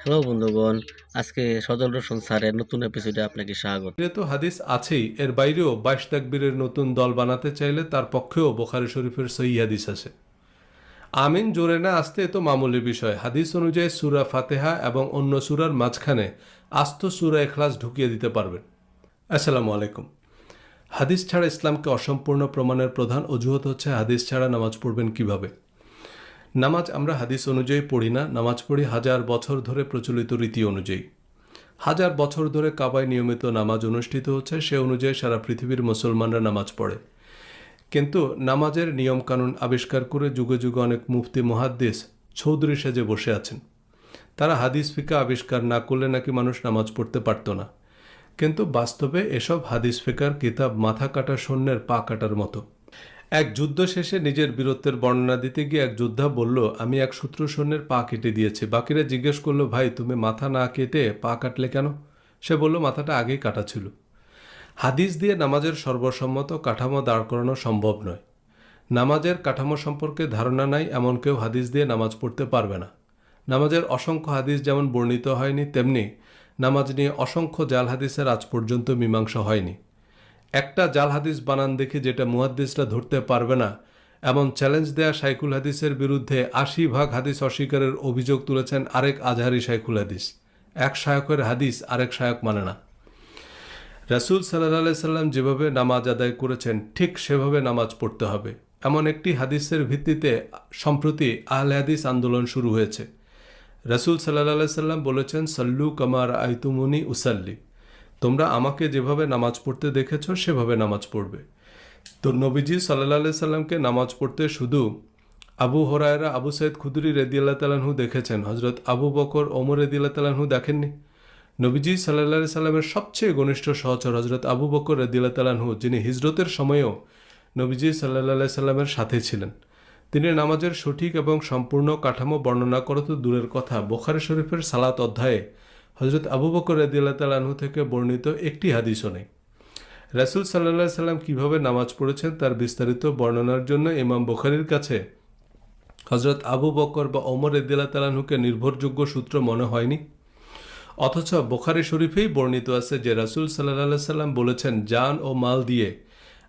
Hello বন্ধুগণ, আজকে সজল রোশন স্যারের নতুন এপিসোডে আপনাকে স্বাগত। যেহেতু হাদিস আছেই, এর বাইরেও বাইশ তাকবীরের নতুন দল বানাতে চাইলে তার পক্ষেও বোখারি শরীফের সহি হাদিস আছে। আমিন জোরে না আসতে তো মামুলি বিষয়। হাদিস অনুযায়ী সুরা ফাতেহা এবং অন্য সুরার মাঝখানে আস্ত সুরা এখলাস ঢুকিয়ে দিতে পারবেন। আসসালামু আলাইকুম। হাদিস ছাড়া ইসলামকে অসম্পূর্ণ প্রমাণের প্রধান অজুহাত হচ্ছে হাদিস ছাড়া নামাজ পড়বেন কীভাবে? নামাজ আমরা হাদিস অনুযায়ী পড়ি না, নামাজ পড়ি হাজার বছর ধরে প্রচলিত রীতি অনুযায়ী। হাজার বছর ধরে কাবায় নিয়মিত নামাজ অনুষ্ঠিত হচ্ছে, সে অনুযায়ী সারা পৃথিবীর মুসলমানরা নামাজ পড়ে। কিন্তু নামাজের নিয়মকানুন আবিষ্কার করে যুগে যুগে অনেক মুফতি মহাদ্দেশ চৌধুরী সেজে বসে আছেন। তারা হাদিস ফিকা আবিষ্কার না করলে নাকি মানুষ নামাজ পড়তে পারত না। কিন্তু বাস্তবে এসব হাদিস ফিকার কিতাব মাথা কাটা সৈন্যের পা কাটার মতো। এক যুদ্ধ শেষে নিজের বীরত্বের বর্ণনা দিতে গিয়ে এক যোদ্ধা বলল, আমি এক শত্রু সৈন্যের পা কেটে দিয়েছি। বাকিরা জিজ্ঞেস করল, ভাই, তুমি মাথা না কেটে পা কাটলে কেন? সে বলল, মাথাটা আগেই কাটা ছিল। হাদিস দিয়ে নামাজের সর্বসম্মত কাঠামো দাঁড় করানো সম্ভব নয়। নামাজের কাঠামো সম্পর্কে ধারণা নাই, এমন কেউ হাদিস দিয়ে নামাজ পড়তে পারবে না। নামাজের অসংখ্য হাদিস যেমন বর্ণিত হয়নি, তেমনি নামাজ নিয়ে অসংখ্য জাল হাদিসের আজ পর্যন্ত মীমাংসা হয়নি। একটা জাল হাদিস বানান দেখে যেটা মুহাদ্দিসরা ধরতে পারবে না। এমন চ্যালেঞ্জ দেয়া সাইকুল হাদিসের বিরুদ্ধে আশি ভাগ হাদিস অস্বীকারের অভিযোগ তুলেছেন আরেক আজহারি সাইকুল হাদিস। এক শায়কের হাদিস আরেক শায়ক মানে না। রাসুল সাল্লাহ সাল্লাম যেভাবে নামাজ আদায় করেছেন, ঠিক সেভাবে নামাজ পড়তে হবে। এমন একটি হাদিসের ভিত্তিতে সম্প্রতি আহলে হাদিস আন্দোলন শুরু হয়েছে। রাসুল সাল্লাহ সাল্লাম বলেছেন, সল্লু কামার আইতুমুনি উসাল্লি। তোমরা আমাকে যেভাবে নামাজ পড়তে দেখেছ, সেভাবে নামাজ পড়বে। তো নবীজি সাল্লাহ সাল্লামকে নামাজ পড়তে শুধু আবু হরায়রা, আবু সৈয়দ খুদরি রেদিয়াল্লাহ তালাহু দেখেছেন। হজরত আবু বকর, ওমর রেদিয়াল্লাহ তালাহু দেখেননি। নবীজি সাল্লাহ সাল্লামের সবচেয়ে ঘনিষ্ঠ সহচর হজরত আবু বকর রদিল্লা তালাহু যিনি হিজরতের সময়েও নবীজি সাল্লাহ সাল্লামের সাথে ছিলেন। তিনি নামাজের সঠিক এবং সম্পূর্ণ কাঠামো বর্ণনা করা তো দূরের কথা। বোখারি শরীফের সালাত অধ্যায়ে হজরত আবু বকর রদিল্লা তালাহু থেকে বর্ণিত একটি হাদিসও নেই। রাসুল সাল্লাহ সাল্লাম কীভাবে নামাজ পড়েছেন তার বিস্তারিত বর্ণনার জন্য ইমাম বোখারির কাছে হজরত আবু বকর বা ওমর রদিল্লা তালাহুকে নির্ভরযোগ্য সূত্র মনে হয়নি। অথচ বোখারি শরীফেই বর্ণিত আছে যে রাসুল সাল্লাহ সাল্লাম বলেছেন, জান ও মাল দিয়ে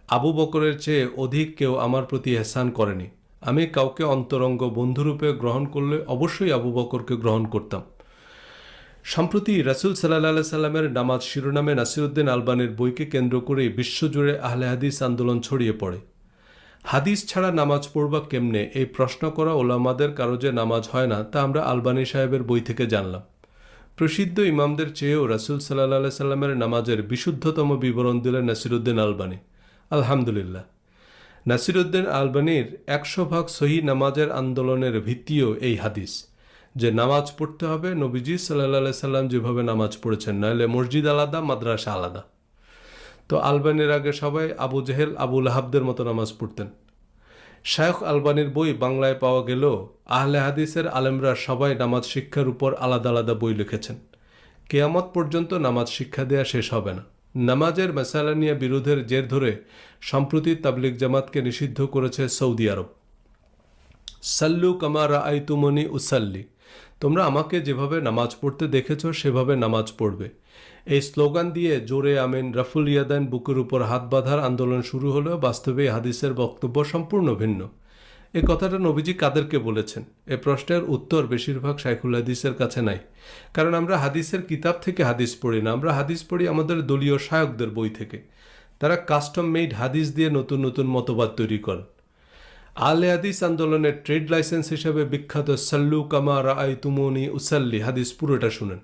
আবু বকরের চেয়ে অধিক কেউ আমার প্রতি এহসান করেনি। আমি কাউকে অন্তরঙ্গ বন্ধুরূপে গ্রহণ করলে অবশ্যই আবু বকরকে গ্রহণ করতাম। সম্প্রতি রাসুল সাল্লাহ সাল্লামের নামাজ শিরোনামে নাসিরুদ্দিন আলবানের বইকে কেন্দ্র করে বিশ্বজুড়ে আহলে হাদিস আন্দোলন ছড়িয়ে পড়ে। হাদিস ছাড়া নামাজ পড়বা কেমনে? এই প্রশ্ন করা ওলামাদের কারও যে নামাজ হয় না, তা আমরা আলবানী সাহেবের বই থেকে জানলাম। প্রসিদ্ধ ইমামদের চেয়েও রাসুল সাল্লাহ সাল্লামের নামাজের বিশুদ্ধতম বিবরণ দিলেন নাসিরুদ্দিন আলবানী। আলহামদুলিল্লাহ। নাসিরুদ্দিন আলবানির একশো ভাগ সহি নামাজের আন্দোলনের ভিত্তিও এই হাদিস। যে নামাজ পড়তে হবে, নবীজি সাল্লাহ সাল্লাম যেভাবে নামাজ পড়েছেন নইলে মসজিদ আলাদা, মাদ্রাসা আলাদা। তো আলবানির আগে সবাই আবু জেহেল আবুল আহাবদের মতো নামাজ পড়তেন। শায়খ আলবানির বই বাংলায় পাওয়া গেলেও আহলে হাদিসের আলেমরা সবাই নামাজ শিক্ষার উপর আলাদা আলাদা বই লিখেছেন। কেয়ামত পর্যন্ত নামাজ শিক্ষা দেয়া শেষ হবে না। নামাজের মেসালা নিয়ে বিরোধের জের ধরে সম্প্রতি তাবলিক জামাতকে নিষিদ্ধ করেছে সৌদি আরব। সাল্লু কামারা আইতুমনি উসাল্লি। তোমরা আমাকে যেভাবে নামাজ পড়তে দেখেছ, সেভাবে নামাজ পড়বে। এই স্লোগান দিয়ে জোরে আমিন, রাফুল ইয়াদান বুকের উপর হাত বাঁধার আন্দোলন শুরু হলেও বাস্তবে হাদিসের বক্তব্য সম্পূর্ণ ভিন্ন। এ কথাটা নবীজি কাদেরকে বলেছেন। এ প্রশ্নের উত্তর বেশিরভাগ সাইকুল হাদিসের কাছে নাই। কারণ আমরা হাদিসের কিতাব থেকে হাদিস পড়ি না, আমরা হাদিস পড়ি আমাদের দলীয় শায়কদের বই থেকে। তারা কাস্টম মেড হাদিস দিয়ে নতুন নতুন মতবাদ তৈরি করেন। আলে হাদিস আন্দোলনের ট্রেড লাইসেন্স হিসেবে বিখ্যাত সাল্লু কামা রায় তুমনি উসাল্লি, হাদিস পুরোটা শুনেন।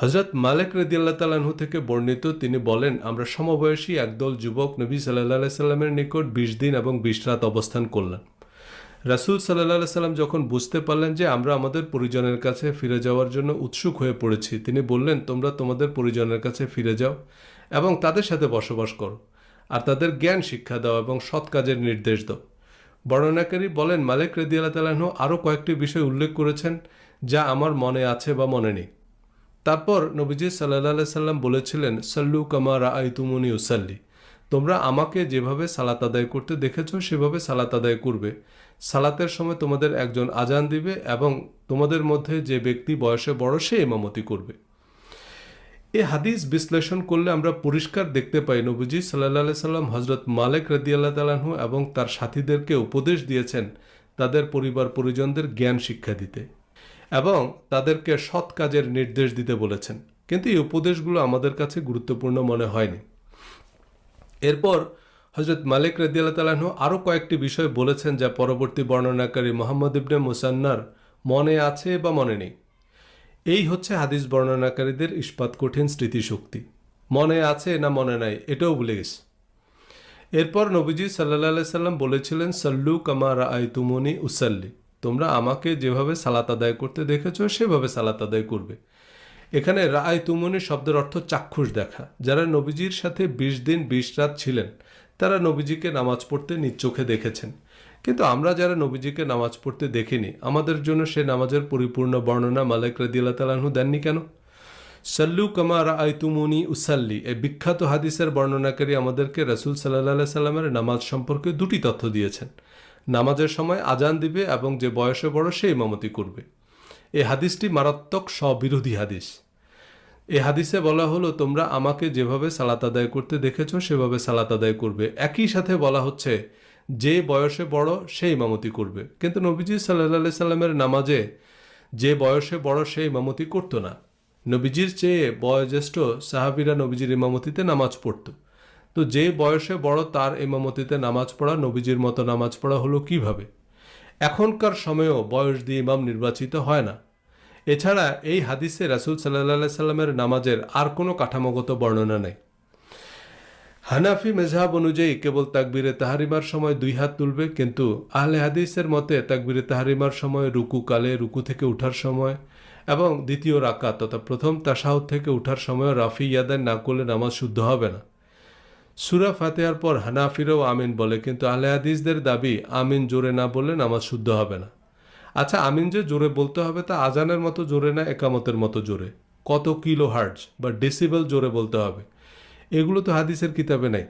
হজরত মালিক রদিয়াল্লাহ তালাহু থেকে বর্ণিত, তিনি বলেন, আমরা সমবয়সী একদল যুবক নবী সাল্লাহ সাল্লামের নিকট বিশ দিন এবং বিশ রাত অবস্থান করলাম। রাসুল সাল্লাহ সাল্লাম যখন বুঝতে পারলেন যে আমরা আমাদের পরিজনের কাছে ফিরে যাওয়ার জন্য উৎসুক হয়ে পড়েছি, তিনি বললেন, তোমরা তোমাদের পরিজনের কাছে ফিরে যাও এবং তাদের সাথে বসবাস করো, আর তাদের জ্ঞান শিক্ষা দাও এবং সৎ কাজের নির্দেশ দাও। বর্ণনাকারী বলেন, মালিক রেদিয়াল্লাহ তালাহ আরও কয়েকটি বিষয় উল্লেখ করেছেন যা আমার মনে আছে বা মনে নেই। তারপর নবীজি সাল্লাহ সাল্লাম বলেছিলেন, সাল্লু কামার আইতুমনি উসাল্লি। তোমরা আমাকে যেভাবে সালাত আদায় করতে দেখেছ, সেভাবে সালাত আদায় করবে। সালাতের সময় তোমাদের একজন আজান দিবে এবং তোমাদের মধ্যে যে ব্যক্তি বয়সে বড়, সে ইমামতি করবে। এ হাদিস বিশ্লেষণ করলে আমরা পরিষ্কার দেখতে পাই। নবীজি সাল্লাহ সাল্লাম হজরত মালেক রদিয়াল্লাহ তালাহু এবং তার সাথীদেরকে উপদেশ দিয়েছেন তাদের পরিবার পরিজনদের জ্ঞান শিক্ষা দিতে এবং তাদেরকে সৎ কাজের নির্দেশ দিতে বলেছেন। কিন্তু এই উপদেশগুলো আমাদের কাছে গুরুত্বপূর্ণ মনে হয়নি। এরপর হজরত মালিক রদিয়াল্লাহ তালাহু আরও কয়েকটি বিষয় বলেছেন যা পরবর্তী বর্ণনাকারী মোহাম্মদ ইবনে মুসান্নার মনে আছে বা মনে নেই। এই হচ্ছে হাদিস বর্ণনাকারীদের ইস্পাত কঠিন স্মৃতিশক্তি। মনে আছে না মনে নাই, এটাও ভুলে গেছে। এরপর নবীজি সাল্লাহ সাল্লাম বলেছিলেন, সল্লু কামার আই তুমনি উসাল্লি। তোমরা আমাকে যেভাবে সালাত আদায় করতে দেখেছ, সেভাবে সালাত আদায় করবে। এখানে রায় তুমনি শব্দের অর্থ চাক্ষুষ দেখা। যারা নবীজির সাথে বিশ দিন, বিশ রাত ছিলেন, তারা নবীজিকে নামাজ পড়তে নিজ চোখে দেখেছেন। কিন্তু আমরা যারা নবীজিকে নামাজ পড়তে দেখিনি, আমাদের জন্য সে নামাজের পরিপূর্ণ বর্ণনা মালিক রদিয়াল্লাহ তালাহু দেননি কেন? সাল্লু কামার আইতুমুনি উসাল্লি, এই বিখ্যাত হাদিসের বর্ণনাকারী আমাদেরকে রসুল সাল্লাহ সাল্লামের নামাজ সম্পর্কে দুটি তথ্য দিয়েছেন। নামাজের সময় আজান দিবে এবং যে বয়সে বড় সে ইমামতি করবে। এই হাদিসটি মারাত্মক স্ববিরোধী হাদিস। এই হাদিসে বলা হলো, তোমরা আমাকে যেভাবে সালাত আদায় করতে দেখেছ, সেভাবে সালাত আদায় করবে। একই সাথে বলা হচ্ছে যে বয়সে বড়, সে ইমামতি করবে। কিন্তু নবীজি সাল্লাহ সাল্লামের নামাজে যে বয়সে বড়, সে ইমামতি করতো না। নবীজির চেয়ে বয়োজ্যেষ্ঠ সাহাবিরা নবীজির ইমামতিতে নামাজ পড়তো। তো যে বয়সে বড়, তার ইমামতিতে নামাজ পড়া, নবীজির মতো নামাজ পড়া হলো কীভাবে? এখনকার সময়েও বয়স দিয়ে ইমাম নির্বাচিত হয় না। এছাড়া এই হাদিসে রাসুল সাল্লাহ সাল্লামের নামাজের আর কোনো কাঠামোগত বর্ণনা নেই। হানাফি মেজহাব অনুযায়ী কেবল তাকবিরে তাহারিমার সময় দুই হাত তুলবে, কিন্তু আহলে হাদিসের মতে তাকবিরে তাহারিমার সময় রুকু কালে রুকু থেকে উঠার সময় এবং দ্বিতীয় রাকাত তথা প্রথম তাসাহুদ থেকে উঠার সময় রাফি ইয়াদান না করলে নামাজ শুদ্ধ হবে না। সুরা ফাতেহার পর হানাফিরও আমিন বলে, কিন্তু আহলে হাদিসদের দাবি আমিন জোরে না বললে নামাজ শুদ্ধ হবে না। আচ্ছা আমিন যে জোরে বলতে হবে তা আজানের মতো জোরে না একামতের মতো জোরে? কত কিলো হার্টস বা ডেসিবেল জোরে বলতে হবে? এগুলো তো হাদিসের কিতাবে নাই।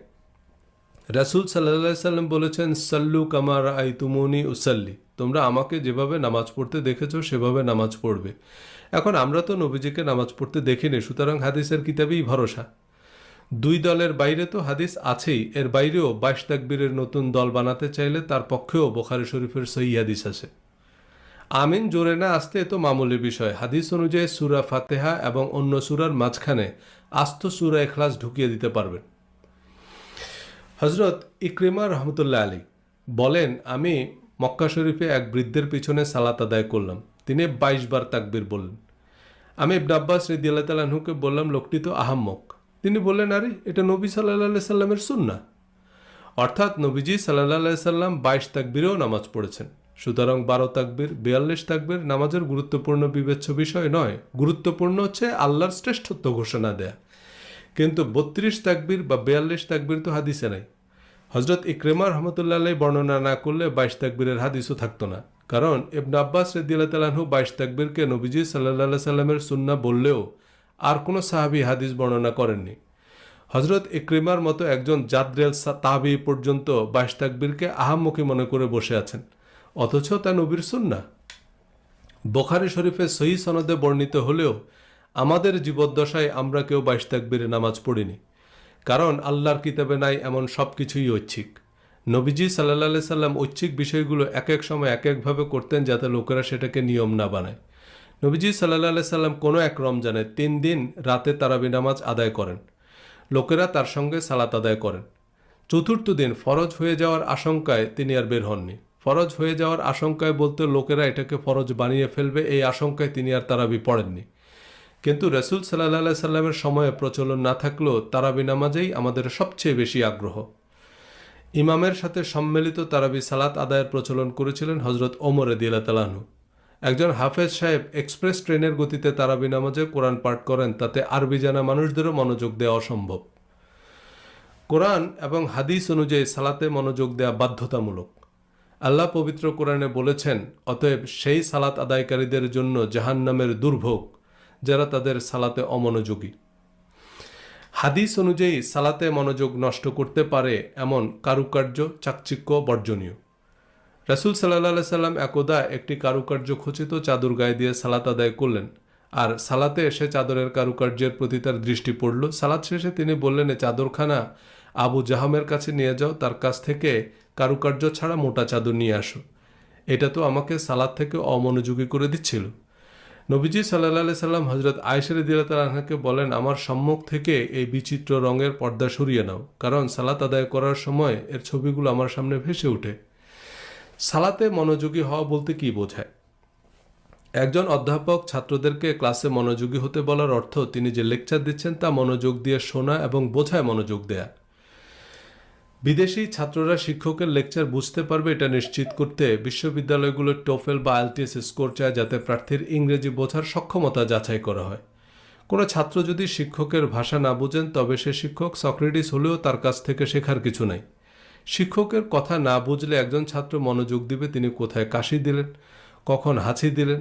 রাসুল সাল্লাহ সাল্লাম বলেছেন, সাল্লু কামার আই তুমনি উসাল্লি। তোমরা আমাকে যেভাবে নামাজ পড়তে দেখেছ, সেভাবে নামাজ পড়বে। এখন আমরা তো নবীজিকে নামাজ পড়তে দেখিনি, সুতরাং হাদিসের কিতাবেই ভরসা। দুই দলের বাইরে তো হাদিস আছেই, এর বাইরেও বাইশ তাকবীরের নতুন দল বানাতে চাইলে তার পক্ষেও বোখারি শরীফের সহি হাদিস আছে। আমিন জোরে না আসতে এ তো মামুলি বিষয়। হাদিস অনুযায়ী সুরা ফাতেহা এবং অন্য সুরার মাঝখানে আস্ত সুরা এখলাস ঢুকিয়ে দিতে পারবেন। হজরত ইক্রিমা রহমতুল্লাহ আলী বলেন, আমি মক্কা শরীফে এক বৃদ্ধের পিছনে সালাত আদায় করলাম। তিনি বাইশ বার তাকবির বললেন। আমি ইবনে আব্বাস রেদি আল্লাহ তালাহুকে বললাম, লোকটি তো আহাম্মক। তিনি বললেন, আরে, এটা নবী সাল্লাহ সাল্লামের সুন্না অর্থাৎ নবীজি সাল্লাহ সাল্লাম বাইশ তাকবিরেও নামাজ পড়েছেন। সুতরাং বারো তাকবির, বিয়াল্লিশ তাকবির নামাজের গুরুত্বপূর্ণ বিবেচ্য বিষয় নয়। গুরুত্বপূর্ণ হচ্ছে আল্লাহর শ্রেষ্ঠত্ব ঘোষণা দেয়া। কিন্তু বত্রিশ তাকবির বা বিয়াল্লিশ তাকবির তো হাদিসে নাই। হজরত ইক্রেমা রহমতুল্লাহ বর্ণনা না করলে বাইশ তাকবীরের হাদিসও থাকতো না। কারণ ইবনে আব্বাস তালাহু বাইশ তাকবীরকে নবীজি সাল্লাহ সাল্লামের সুন্না বললেও আর কোনো সাহাবি হাদিস বর্ণনা করেননি। হজরত ইক্রিমার মতো একজন জাদ্রেল তাবি পর্যন্ত বাইশ তাকবীরকে আহাম্মুখী মনে করে বসে আছেন। অথচ তা নবীর সুন্না বোখারি শরীফে সহি সনদে বর্ণিত হলেও আমাদের জীবদ্দশায় আমরা কেউ বাইশ তাকবীরে নামাজ পড়িনি। কারণ আল্লাহর কিতাবে নাই এমন সব কিছুই ঐচ্ছিক। নবীজি সাল্লাহ সাল্লাম ঐচ্ছিক বিষয়গুলো এক এক সময় এক একভাবে করতেন যাতে লোকেরা সেটাকে নিয়ম না বানায়। নবীজি সাল্লাহ সাল্লাম কোনো এক রমজানে তিন দিন রাতে তারাবি নামাজ আদায় করেন। লোকেরা তার সঙ্গে সালাত আদায় করেন। চতুর্থ দিন ফরজ হয়ে যাওয়ার আশঙ্কায় তিনি আর বের হননি। ফরজ হয়ে যাওয়ার আশঙ্কায় বলতে লোকেরা এটাকে ফরজ বানিয়ে ফেলবে, এই আশঙ্কায় তিনি আর তারাবি পড়েননি। কিন্তু রসুল সাল্লাহ সাল্লামের সময়ে প্রচলন না থাকলেও তারাবি নামাজেই আমাদের সবচেয়ে বেশি আগ্রহ। ইমামের সাথে সম্মিলিত তারাবি সালাত আদায়ের প্রচলন করেছিলেন হজরত ওমর দিলা তালাহু একজন হাফেজ সাহেব এক্সপ্রেস ট্রেনের গতিতে তারাবি নামাজে কোরআন পাঠ করেন, তাতে আরবি জানা মানুষদেরও মনোযোগ দেওয়া অসম্ভব। কোরআন এবং হাদিস অনুযায়ী সালাতে মনোযোগ দেওয়া বাধ্যতামূলক। আল্লাহ পবিত্র কোরআনে বলেছেন, অতএব সেই সালাত আদায়কারীদের জন্য জাহান্নামের দুর্ভোগ, যারা তাদের সালাতে অমনোযোগী। হাদিস অনুযায়ী সালাতে মনোযোগ নষ্ট করতে পারে এমন কারুকার্য, চাকচিক্য, বর্জনীয়। রাসুল সাল্লাহ সাল্লাম একদা একটি কারুকার্য খচিত চাদর গায়ে দিয়ে সালাত আদায় করলেন, আর সালাতে এসে চাদরের কারুকার্যের প্রতি তার দৃষ্টি পড়ল। সালাত শেষে তিনি বললেন, "এ চাদরখানা আবু জাহামের কাছে নিয়ে যাও, তার কাছ থেকে কারুকার্য ছাড়া মোটা চাদর নিয়ে আসো। এটা তো আমাকে সালাদ থেকে অমনোযোগী করে দিচ্ছিল। নবীজি সাল্লাহ সাল্লাম হজরত আয়সের দিলাতালাহাকে বলেন, আমার সম্মুখ থেকে এই বিচিত্র রঙের পর্দা সরিয়ে নাও, কারণ সালাত আদায় করার সময় এর ছবিগুলো আমার সামনে ভেসে ওঠে। সালাতে মনোযোগী হওয়া বলতে কি বোঝায়? একজন অধ্যাপক ছাত্রদেরকে ক্লাসে মনোযোগী হতে বলার অর্থ তিনি যে লেকচার দিচ্ছেন তা মনোযোগ দিয়ে শোনা এবং বোঝায় মনোযোগ দেয়া। বিদেশি ছাত্ররা শিক্ষকের লেকচার বুঝতে পারবে এটা নিশ্চিত করতে বিশ্ববিদ্যালয়গুলোর টোফেল বা আইএলটিএস স্কোর চায় যাতে প্রার্থীর ইংরেজি বোঝার সক্ষমতা যাচাই করা হয়। কোনো ছাত্র যদি শিক্ষকের ভাষা না বুঝেন, তবে সে শিক্ষক সক্রেটিস হলেও তার কাছ থেকে শেখার কিছু নাই। শিক্ষকের কথা না বুঝলে একজন ছাত্র মনোযোগ দিবে, তিনি কোথায় কাশি দিলেন, কখন হাঁচি দিলেন,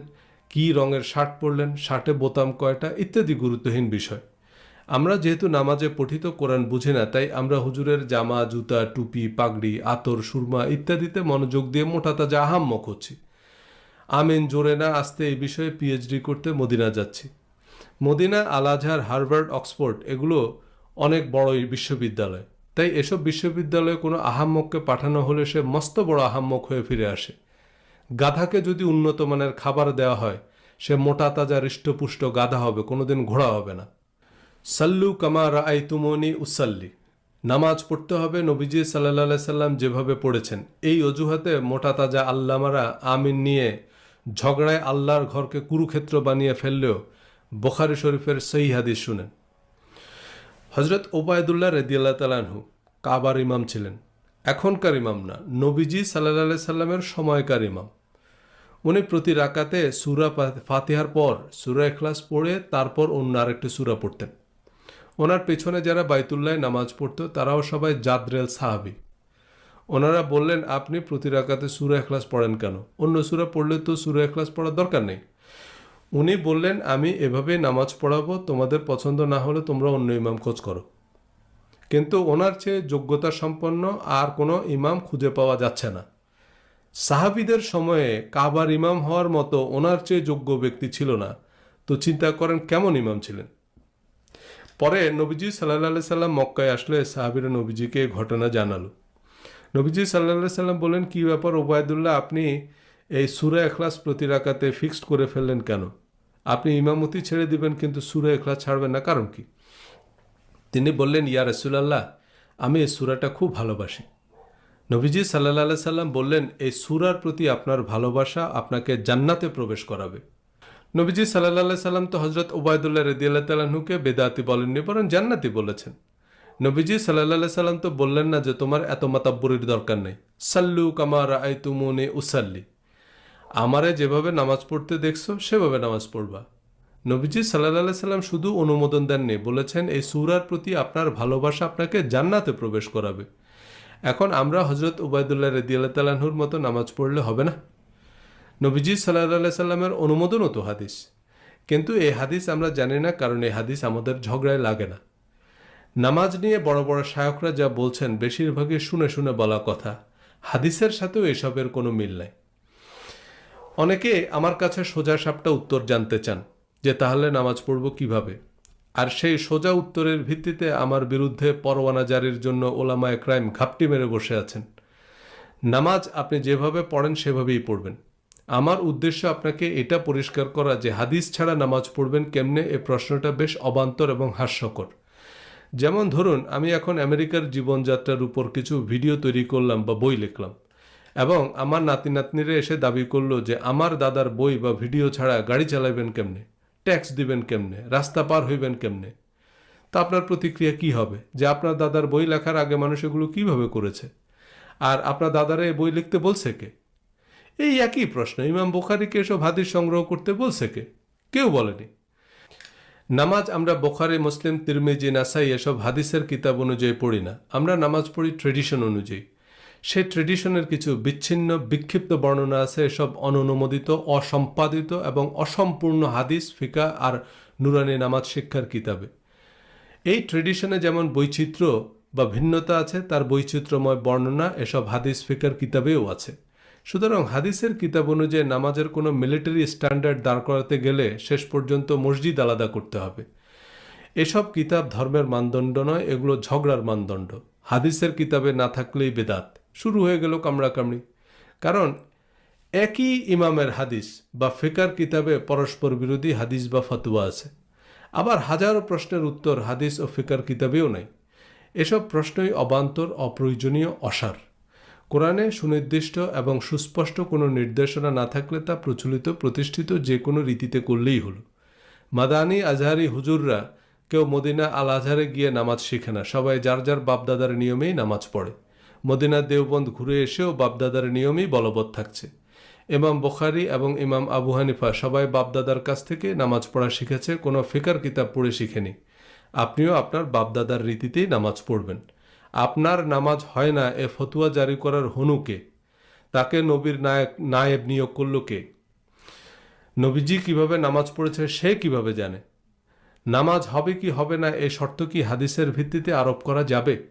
কী রঙের শার্ট পরলেন, শার্টে বোতাম কয়টা, ইত্যাদি গুরুত্বহীন বিষয়। আমরা যেহেতু নামাজে পঠিত কোরআন বুঝি না, তাই আমরা হুজুরের জামা, জুতা, টুপি, পাগড়ি, আতর, সুরমা ইত্যাদিতে মনোযোগ দিয়ে মোটা তাজা আহাম্মক হচ্ছি আমিন, জোরে না আসতে এই বিষয়ে পিএইচডি করতে মদিনা যাচ্ছি। Medina Al Azhar Harvard, Oxford, এগুলো অনেক বড় বিশ্ববিদ্যালয়। তাই এসব বিশ্ববিদ্যালয়ে কোনো আহাম্মককে পাঠানো হলে সে মস্ত বড় আহাম্মক হয়ে ফিরে আসে। গাধাকে যদি উন্নত মানের খাবার দেওয়া হয়, সে মোটা তাজা হৃষ্টপুষ্ট গাধা হবে, কোনোদিন ঘোড়া হবে না। সাল্লু কামা রাই তুমনি উসাল্লি। নামাজ পড়তে হবে নবীজি সাল্লাহ সাল্লাম যেভাবে পড়েছেন। এই অজুহাতে মোটা তাজা আল্লামারা আমিন নিয়ে ঝগড়ায় আল্লাহর ঘরকে কুরুক্ষেত্র বানিয়ে ফেললেও বোখারি শরীফের সহি হাদিস শুনেন। হজরত ওবায়দুল্লাহ রেদিয়াল্লাহ তালানহু কাবার ইমাম ছিলেন। এখনকার ইমাম না, নবীজি সাল্লাহ সাল্লামের সময়কার ইমাম। উনি প্রতি রাকাতে সুরা ফাতিহার পর, সুরা এখলাস পড়ে তারপর অন্য আরেকটি সুরা পড়তেন। ওনার পেছনে যারা বাইতুল্লায় নামাজ পড়ত, তারাও সবাই জাদরেল সাহাবি। ওনারা বললেন, আপনি প্রতি রাকাতে সুরা এখলাস পড়েন কেন? অন্য সুরা পড়লে তো সুরা এখলাস পড়ার দরকার নেই। উনি বললেন, আমি এভাবেই নামাজ পড়াবো, তোমাদের পছন্দ না হলে তোমরা অন্য ইমাম খোঁজ করো। কিন্তু ওনার চেয়ে যোগ্যতা সম্পন্ন আর কোনো ইমাম খুঁজে পাওয়া যাচ্ছে না। সাহাবিদের সময়ে কাবার ইমাম হওয়ার মতো ওনার চেয়ে যোগ্য ব্যক্তি ছিল না। তো চিন্তা করেন, কেমন ইমাম ছিলেন? পরে নবীজি সাল্লাহ সাল্লাম মক্কায় আসলে সাহাবিরা নবীজিকে ঘটনা জানালো। নবীজি সাল্লাহ সাল্লাম বলেন কি ব্যাপার ওবায়দুল্লাহ, আপনি এই সুরা এখলাস প্রতি রাকাতে ফিক্সড করে ফেললেন কেন? আপনি ইমামতি ছেড়ে দিবেন, কিন্তু সুরা এখলাস ছাড়বেন না, কারণ কি? তিনি বললেন, ইয়া রসুলাল্লাহ, আমি এই সুরাটা খুব ভালোবাসি। নবীজি সাল্লাহ সাল্লাম বললেন, এই সুরার প্রতি আপনার ভালোবাসা আপনাকে জান্নাতে প্রবেশ করাবে। নবীজি সাল্লাহ সাল্লাম তো হজরত ওবায়দুল্লাহ রদিয়াল্লাহ তালাহুকে বেদাতি বলেননি, বরং জান্নাতি বলেছেন। নবীজি সাল্লাহ সাল্লাম তো বললেন না যে তোমার এত মাতাব্বরির দরকার নেই। সাল্লু কামার আই তুমনে উসাল্লি। আমারে যেভাবে নামাজ পড়তে দেখছ, সেভাবে নামাজ পড়বা। নবীজি সাল্লাহ সাল্লাম শুধু অনুমোদন দেননি, বলেছেন এই সুরার প্রতি আপনার ভালোবাসা আপনাকে জান্নাতে প্রবেশ করাবে। এখন আমরা হজরত উবায়দুল্লাহ রদিয়াল্লাহ তালাহুর মতো নামাজ পড়লে হবে না? নবীজি সাল্লাহ সাল্লামের অনুমোদনও তো হাদিস। কিন্তু এই হাদিস আমরা জানি না, কারণ এই হাদিস আমাদের ঝগড়ায় লাগে না। নামাজ নিয়ে বড় বড় শায়করা যা বলছেন, বেশিরভাগই শুনে শুনে বলা কথা। হাদিসের সাথেও এসবের কোনো মিল নাই। অনেকে আমার কাছে সোজা সাপটা উত্তর জানতে চান, যে তাহলে নামাজ পড়ব কীভাবে? আর সেই সোজা উত্তরের ভিত্তিতে আমার বিরুদ্ধে পরোয়ানা জারির জন্য ওলামায় ক্রাইম ঘাপটি মেরে বসে আছেন। নামাজ আপনি যেভাবে পড়েন, সেভাবেই পড়বেন। আমার উদ্দেশ্য আপনাকে এটা পরিষ্কার করা যে হাদিস ছাড়া নামাজ পড়বেন কেমনে, এ প্রশ্নটা বেশ অবান্তর এবং হাস্যকর। যেমন ধরুন, আমি এখন আমেরিকার জীবনযাত্রার উপর কিছু ভিডিও তৈরি করলাম বা বই লিখলাম এবং আমার নাতি নাতনিরা এসে দাবি করল যে আমার দাদার বই বা ভিডিও ছাড়া গাড়ি চালাবেন কেমনে, ট্যাক্স দিবেন কেমনে, রাস্তা পার হইবেন কেমনে? তা আপনার প্রতিক্রিয়া কি হবে? যে আপনার দাদার বই লেখার আগে মানুষ এগুলো কীভাবে করেছে? আর আপনার দাদারা এই বই লিখতে বলছে কে? এই একই প্রশ্ন, ইমাম বোখারিকে এসব হাদিস সংগ্রহ করতে বলছে কে? কেউ বলেনি। নামাজ আমরা বোখারি, মুসলিম, তিরমিজি, নাসাই এসব হাদিসের কিতাব অনুযায়ী পড়ি না। আমরা নামাজ পড়ি ট্রেডিশন অনুযায়ী। সেই ট্রেডিশনের কিছু বিচ্ছিন্ন, বিক্ষিপ্ত বর্ণনা আছে, এসব অননুমোদিত অসম্পাদিত এবং অসম্পূর্ণ হাদিস, ফিকা আর নুরানি নামাজ শিক্ষার কিতাবে। এই ট্রেডিশনে যেমন বৈচিত্র্য বা ভিন্নতা আছে, তার বৈচিত্র্যময় বর্ণনা এসব হাদিস, ফিকার কিতাবেও আছে। সুতরাং হাদিসের কিতাব অনুযায়ী নামাজের কোনো মিলিটারি স্ট্যান্ডার্ড দাঁড় করাতে গেলে শেষ পর্যন্ত মসজিদ আলাদা করতে হবে। এসব কিতাব ধর্মের মানদণ্ড নয়, এগুলো ঝগড়ার মানদণ্ড। হাদিসের কিতাবে না থাকলেই বেদাত। শুরু হয়ে গেল কামড়াকামড়ি। কারণ একই ইমামের হাদিস বা ফিকার কিতাবে পরস্পর বিরোধী হাদিস বা ফতুয়া আছে। আবার হাজারো প্রশ্নের উত্তর হাদিস ও ফিকার কিতাবেও নাই। এসব প্রশ্নই অবান্তর, অপ্রয়োজনীয়, অসার। কোরআনে সুনির্দিষ্ট এবং সুস্পষ্ট কোনো নির্দেশনা না থাকলে তা প্রচলিত, প্রতিষ্ঠিত যে কোনো রীতিতে করলেই হলো। মাদানি আজহারি হুজুররা কেউ মদিনা আল আজহারে গিয়ে নামাজ শিখে না। সবাই যার যার বাপদাদার নিয়মেই নামাজ পড়ে। মদিনা দেওবন্দ ঘুরে এসেও বাপদাদার নিয়মেই বলবৎ থাকছে। ইমাম বুখারি এবং ইমাম আবু হানিফা সবাই বাপদাদার কাছ থেকে নামাজ পড়া শিখেছে, কোনো ফিকার কিতাব পড়ে শিখেনি। আপনিও আপনার বাপদাদার রীতিতেই নামাজ পড়বেন। আপনার নামাজ হয় না এ ফতুয়া জারি করার হনুকে। তাকে নবীর নায়ক, নায়েব নিয়োগ করল কে? নবীজি কীভাবে নামাজ পড়েছে সে কীভাবে জানে? নামাজ হবে কি হবে না এ শর্ত কি হাদিসের ভিত্তিতে আরোপ করা যাবে?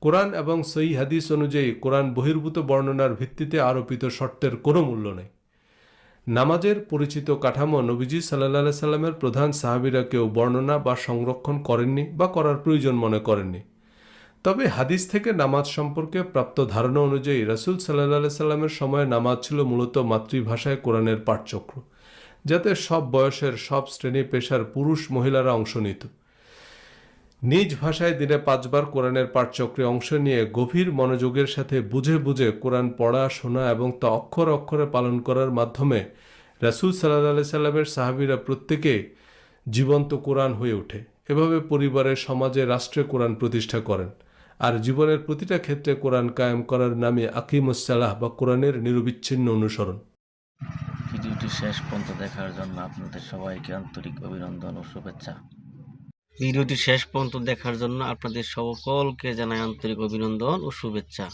কোরআন এবং সই হাদিস অনুযায়ী কোরআন বহির্ভূত বর্ণনার ভিত্তিতে আরোপিত শর্তের কোনো মূল্য নেই। নামাজের পরিচিত কাঠামো নবীজি সাল্লাহ সাল্লামের প্রধান সাহাবিরা কেউ বর্ণনা বা সংরক্ষণ করেননি বা করার প্রয়োজন মনে করেননি। তবে হাদিস থেকে নামাজ সম্পর্কে প্রাপ্ত ধারণা অনুযায়ী রাসুল সাল্লাহ সাল্লামের সময় নামাজ ছিল মূলত মাতৃভাষায় কোরআনের পাঠচক্র, যাতে সব বয়সের সব শ্রেণি পেশার পুরুষ মহিলারা অংশ নিত। নিজ ভাষায় দিনে পাঁচবার কোরআনের পাঠচক্রে অংশ নিয়ে গভীর মনোযোগের সাথে বুঝে বুঝে কোরআন পড়া, শোনা এবং তা অক্ষর অক্ষরে পালন করার মাধ্যমে রাসুল সাল্লাহ সাল্লামের সাহাবিরা প্রত্যেকে জীবন্ত কোরআন হয়ে ওঠে। এভাবে পরিবারের, সমাজে, রাষ্ট্রে কোরআন প্রতিষ্ঠা করেন। আর জীবনের প্রতিটা ক্ষেত্রে কোরআন কায়েম করার নামে আকিমুসালাহ বা কোরআনের নিরবিচ্ছিন্ন অনুসরণ। ভিডিওটি শেষ পর্যন্ত দেখার জন্য আপনাদের সবাইকে আন্তরিক অভিনন্দন ও শুভেচ্ছা। ভিডিওটি শেষ পর্যন্ত দেখার জন্য আপনাদের সকলকে জানাই আন্তরিক অভিনন্দন ও শুভেচ্ছা।